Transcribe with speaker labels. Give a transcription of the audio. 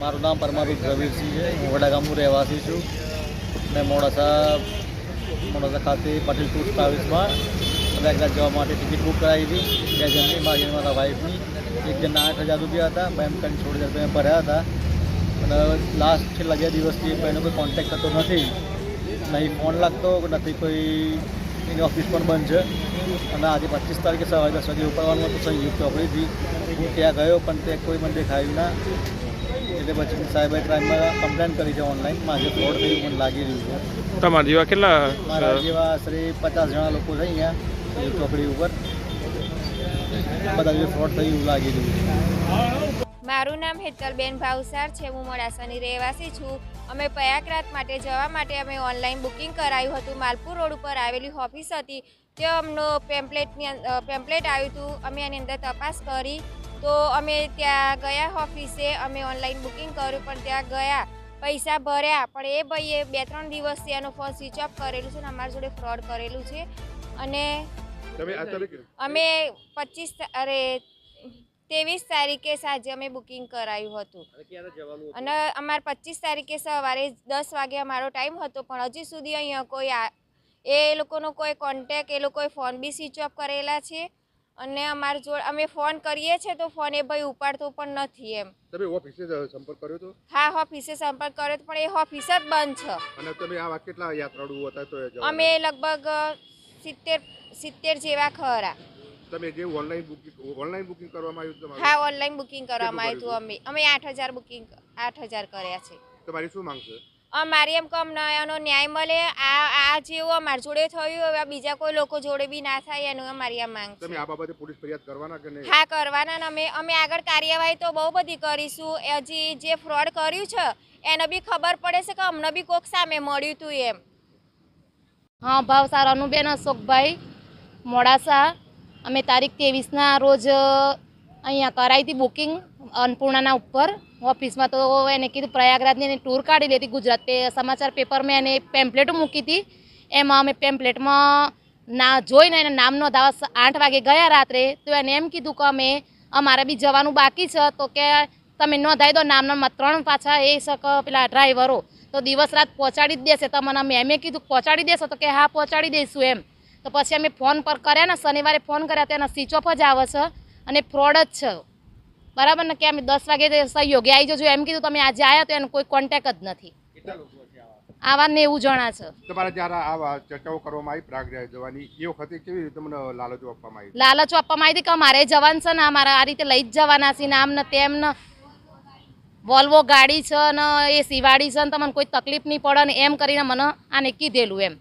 Speaker 1: મારું નામ પરમાવીર પ્રવીરસિંહ છે. હું વડાગામનું રહેવાસી છું. મેં મોડાસા મોડાસા ખાતે પટેલ ટૂર ટ્રાવેલ્સમાં પ્રયાગરાજ જવા માટે ટિકિટ બુક કરાવી હતી. બે જણની, મારી મારા વાઈફની. એક જણના આઠ હજાર રૂપિયા હતા. એમ કરીને સોળ હજાર રૂપિયા ભર્યા હતા. અને લાસ્ટ છેલ્લા બે દિવસથી એનો કોઈ કોન્ટેક્ટ થતો નથી. નહીં ફોન લાગતો, નથી કોઈ એની ઓફિસ પણ બંધ છે. અને આજે પચીસ તારીખે સવારે દસ વાગે ઉપડવાનું હતું સંયુક્ત ચોકડીથી હું ત્યાં ગયો પણ તે કોઈ મને દેખાયું ના. એટલે પછી સાયબર ક્રાઇમમાં કમ્પ્લેન કરી છે ઓનલાઈન મારે ફ્રોડ થયું મને લાગી રહ્યું છે.
Speaker 2: તમારા જેવા કેટલા
Speaker 1: મારા જેવા આશરે પચાસ જણા લોકો છે અહીંયા ચોકડી ઉપર. બધા જે ફ્રોડ થયું એવું લાગી રહ્યું છે.
Speaker 3: મારું નામ હેતલબેન ભાવસાર છે હું મોડાસાની રહેવાસી છું. અમે પ્રયાગરાજ માટે જવા માટે અમે ઓનલાઈન બુકિંગ કરાયું હતું. માલપુર રોડ ઉપર આવેલી ઓફિસ હતી. ત્યાં અમનો પેમ્પલેટની પેમ્પલેટ આવ્યું હતું. અમે એની અંદર તપાસ કરી. તો અમે ત્યાં ગયા ઓફિસે અમે ઓનલાઈન બુકિંગ કર્યું પણ ત્યાં ગયા. પૈસા ભર્યા. પણ એ ભાઈએ બે ત્રણ દિવસથી એનો ફોન સ્વિચ ઓફ કરેલું છે ને અમારી જોડે ફ્રોડ કરેલું છે. અને અમે પચીસ અરે ત્રેવીસ તારીખે સાંજે અમે બુકિંગ કરાયું હતું. અને અમારે પચીસ તારીખે સવારે દસ વાગે અમારો ટાઈમ હતો પણ હજી સુધી અહીંયા કોઈ એ લોકોનો કોઈ કોન્ટેક એ લોકોએ ફોન બી સ્વિચ ઓફ કરેલા છે. અને અમારી જોડે અમે ફોન કરીએ છીએ તો ફોન એ ભાઈ ઉપાડતો પણ નથી એમ.
Speaker 2: તમે ઓફિસે સંપર્ક કર્યો તો
Speaker 3: હા ઓફિસે સંપર્ક કર્યો તો પણ એ ઓફિસ જ બંધ છે.
Speaker 2: અને તમે આવા કેટલા યાત્રાળુઓ હતા તો
Speaker 3: અમે લગભગ સિત્તેર સિત્તેર જેવા ખરા.
Speaker 2: તમે જે ઓનલાઈન બુકિંગ ઓનલાઈન બુકિંગ કરવામાં આવ્યું તમારું?
Speaker 3: હા ઓનલાઈન બુકિંગ કરવામાં આવ્યું હતું? અમે. અમે આઠ હજાર બુકિંગ આઠ હજાર કર્યા છે.
Speaker 2: તમારી શું માંગ છે?
Speaker 3: અમારી એમ કમ એનો ન્યાય મળે. આ આ જેવું અમારા જોડે થયું હવે બીજા કોઈ લોકો જોડે બી ના થાય એનું અમારી આ માંગ
Speaker 2: તમે આ બાબતે પોલીસ ફરિયાદ કરવાના કે નહીં?
Speaker 3: હા કરવાના ને અમે. અમે આગળ કાર્યવાહી તો બહુ બધી કરીશું. હજી જે ફ્રોડ કર્યું છે એને બી ખબર પડે છે કે અમને બી કોક સામે મળ્યું હતું એમ.
Speaker 4: હા ભાવ સારા અનુબેન અશોકભાઈ મોડાસા. અમે તારીખ ત્રેવીસના રોજ અહીંયા કરાવી હતી બુકિંગ અન્નપૂર્ણાના ઉપર ઓફિસમાં તો એને કીધું પ્રયાગરાજની એને ટૂર કાઢી લેતી ગુજરાત. પે સમાચાર પેપરમાં એને પેમ્પલેટો મૂકી હતી. એમાં અમે પેમ્પલેટમાં ના જોઈને એને નામનો દાવા આઠ વાગે ગયા રાત્રે. તો એને એમ કીધું કે અમે, અમારે બી જવાનું બાકી છે. તો કે તમે નોંધાવી દો નામના ત્રણ પાછા એ શક પેલા ડ્રાઈવરો. તો દિવસ રાત પહોંચાડી જ દેશે. તમને અમે મેં કીધું પહોંચાડી દેશો? તો કે હા, પહોંચાડી દઈશું એમ. તો પછી અમે ફોન પર કર્યા ને શનિવારે ફોન કર્યા તો એના સ્વિચ ઓફ જ આવે છે અને ફ્રોડ જ છે. બરાબર ને? કે અમે દસ વાગે સહયોગી આવી જજો. એમ કીધું તમે આજે આવ્યા તો એનો કોઈ કોન્ટેક જ નથી. આવા? નેવું જણા છે.
Speaker 2: તમારે જ્યારે આવા ચર્ચાઓ કરવામાં આવી પ્રાગરાજ જવાની એ વખતે કેવી રીતે તમને લાલચો આપવામાં આવી?
Speaker 4: લાલચો આપવામાં આવી હતી કે અમારે જવાનું છે ને અમારે આ રીતે લઈ જ જવાના છે ને આમ ને તેમ ને. વોલ્વો ગાડી છે ને એ સીવાડી છે ને તમને કોઈ તકલીફ નહીં પડે ને એમ કરીને મને આને કીધેલું એમ.